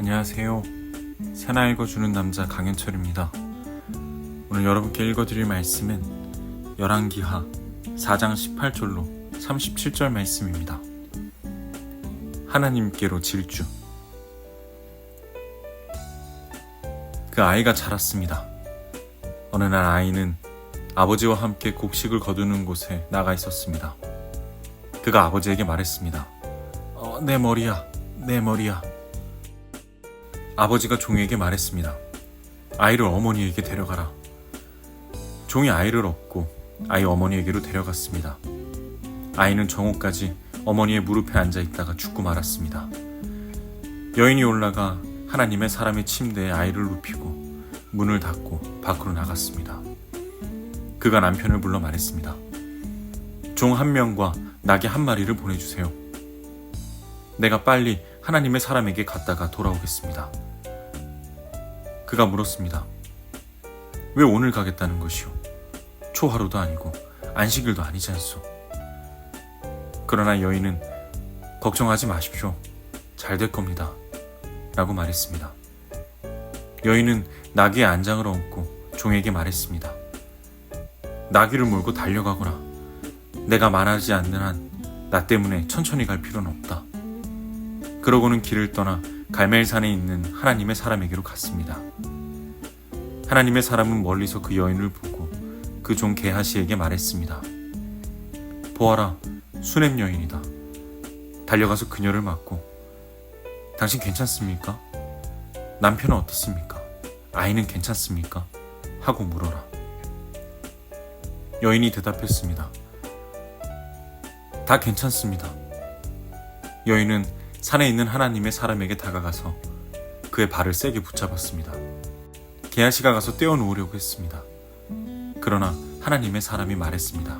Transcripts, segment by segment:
안녕하세요. 새나 읽어주는 남자 강현철입니다. 오늘 여러분께 읽어드릴 말씀은 열왕기하 4장 18절로 37절 말씀입니다. 하나님께로 질주. 그 아이가 자랐습니다. 어느 날 아이는 아버지와 함께 곡식을 거두는 곳에 나가 있었습니다. 그가 아버지에게 말했습니다. 어, 내 머리야, 내 머리야. 아버지가 종에게 말했습니다. 아이를 어머니에게 데려가라. 종이 아이를 얻고 아이 어머니에게로 데려갔습니다. 아이는 정오까지 어머니의 무릎에 앉아 있다가 죽고 말았습니다. 여인이 올라가 하나님의 사람의 침대에 아이를 눕히고 문을 닫고 밖으로 나갔습니다. 그가 남편을 불러 말했습니다. 종 한 명과 낙이 한 마리를 보내주세요. 내가 빨리 하나님의 사람에게 갔다가 돌아오겠습니다. 그가 물었습니다. 왜 오늘 가겠다는 것이오? 초하루도 아니고 안식일도 아니지 않소? 그러나 여인은 걱정하지 마십시오. 잘 될 겁니다. 라고 말했습니다. 여인은 나귀의 안장을 얹고 종에게 말했습니다. 나귀를 몰고 달려가거라. 내가 말하지 않는 한 나 때문에 천천히 갈 필요는 없다. 그러고는 길을 떠나 갈멜산에 있는 하나님의 사람에게로 갔습니다. 하나님의 사람은 멀리서 그 여인을 보고 그 종 게하시에게 말했습니다. 보아라, 수냄 여인이다. 달려가서 그녀를 맞고 당신 괜찮습니까? 남편은 어떻습니까? 아이는 괜찮습니까? 하고 물어라. 여인이 대답했습니다. 다 괜찮습니다. 여인은 산에 있는 하나님의 사람에게 다가가서 그의 발을 세게 붙잡았습니다. 게하시가 가서 떼어놓으려고 했습니다. 그러나 하나님의 사람이 말했습니다.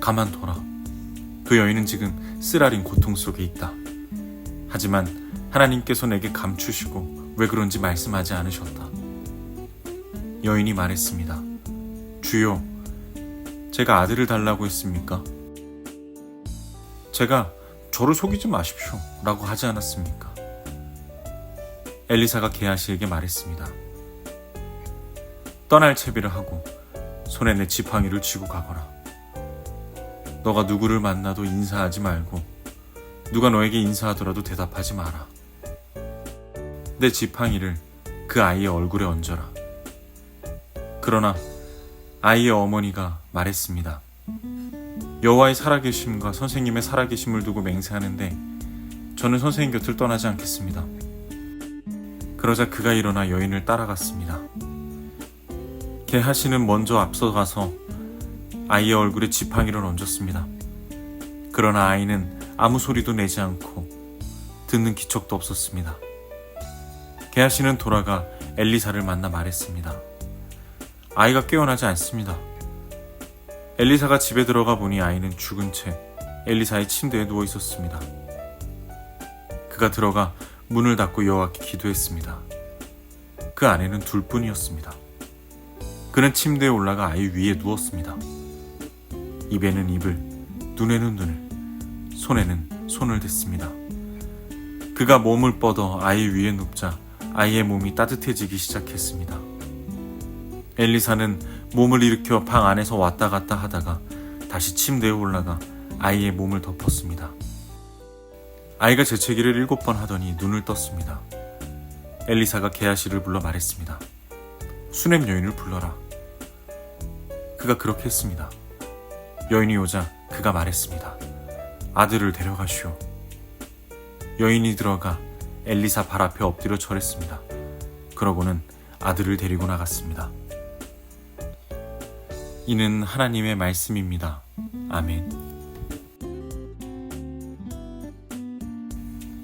가만둬라. 그 여인은 지금 쓰라린 고통 속에 있다. 하지만 하나님께서 내게 감추시고 왜 그런지 말씀하지 않으셨다. 여인이 말했습니다. 주여, 제가 아들을 달라고 했습니까? 제가 저를 속이지 마십시오. 라고 하지 않았습니까? 엘리사가 게하시에게 말했습니다. 떠날 채비를 하고 손에 내 지팡이를 쥐고 가거라. 너가 누구를 만나도 인사하지 말고 누가 너에게 인사하더라도 대답하지 마라. 내 지팡이를 그 아이의 얼굴에 얹어라. 그러나 아이의 어머니가 말했습니다. 여호와의 살아계심과 선생님의 살아계심을 두고 맹세하는데 저는 선생님 곁을 떠나지 않겠습니다. 그러자 그가 일어나 여인을 따라갔습니다. 게하시는 먼저 앞서가서 아이의 얼굴에 지팡이를 얹었습니다. 그러나 아이는 아무 소리도 내지 않고 듣는 기척도 없었습니다. 게하시는 돌아가 엘리사를 만나 말했습니다. 아이가 깨어나지 않습니다. 엘리사가 집에 들어가 보니 아이는 죽은 채 엘리사의 침대에 누워 있었습니다. 그가 들어가 문을 닫고 여호와께 기도했습니다. 그 안에는 둘뿐이었습니다. 그는 침대에 올라가 아이 위에 누웠습니다. 입에는 입을, 눈에는 눈을, 손에는 손을 댔습니다. 그가 몸을 뻗어 아이 위에 눕자 아이의 몸이 따뜻해지기 시작했습니다. 엘리사는 몸을 일으켜 방 안에서 왔다 갔다 하다가 다시 침대에 올라가 아이의 몸을 덮었습니다. 아이가 재채기를 일곱 번 하더니 눈을 떴습니다. 엘리사가 게하시를 불러 말했습니다. 수냄 여인을 불러라. 그가 그렇게 했습니다. 여인이 오자 그가 말했습니다. 아들을 데려가시오. 여인이 들어가 엘리사 발 앞에 엎드려 절했습니다. 그러고는 아들을 데리고 나갔습니다. 이는 하나님의 말씀입니다. 아멘.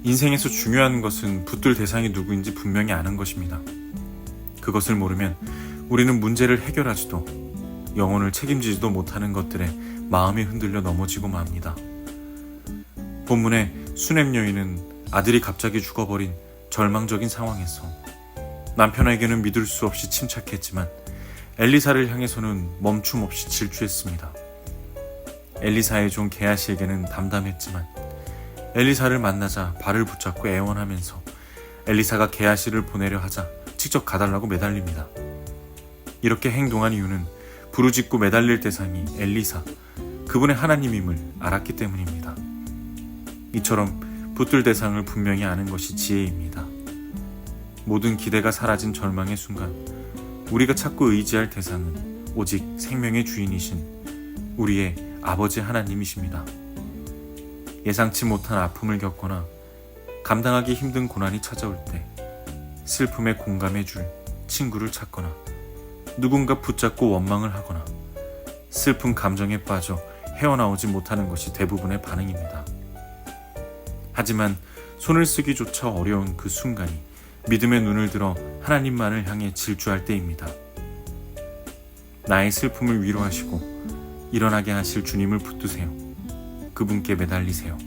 인생에서 중요한 것은 붙들 대상이 누구인지 분명히 아는 것입니다. 그것을 모르면 우리는 문제를 해결하지도 영혼을 책임지지도 못하는 것들에 마음이 흔들려 넘어지고 맙니다. 본문의 수냄 여인은 아들이 갑자기 죽어버린 절망적인 상황에서 남편에게는 믿을 수 없이 침착했지만 엘리사를 향해서는 멈춤 없이 질주했습니다. 엘리사의 종 게하시에게는 담담했지만 엘리사를 만나자 발을 붙잡고 애원하면서 엘리사가 게하시를 보내려 하자 직접 가달라고 매달립니다. 이렇게 행동한 이유는 부르짖고 매달릴 대상이 엘리사, 그분의 하나님임을 알았기 때문입니다. 이처럼 붙들 대상을 분명히 아는 것이 지혜입니다. 모든 기대가 사라진 절망의 순간, 우리가 찾고 의지할 대상은 오직 생명의 주인이신 우리의 아버지 하나님이십니다. 예상치 못한 아픔을 겪거나 감당하기 힘든 고난이 찾아올 때 슬픔에 공감해 줄 친구를 찾거나 누군가 붙잡고 원망을 하거나 슬픈 감정에 빠져 헤어나오지 못하는 것이 대부분의 반응입니다. 하지만 손을 쓰기조차 어려운 그 순간이 믿음의 눈을 들어 하나님만을 향해 질주할 때입니다. 나의 슬픔을 위로하시고 일어나게 하실 주님을 붙드세요. 그분께 매달리세요.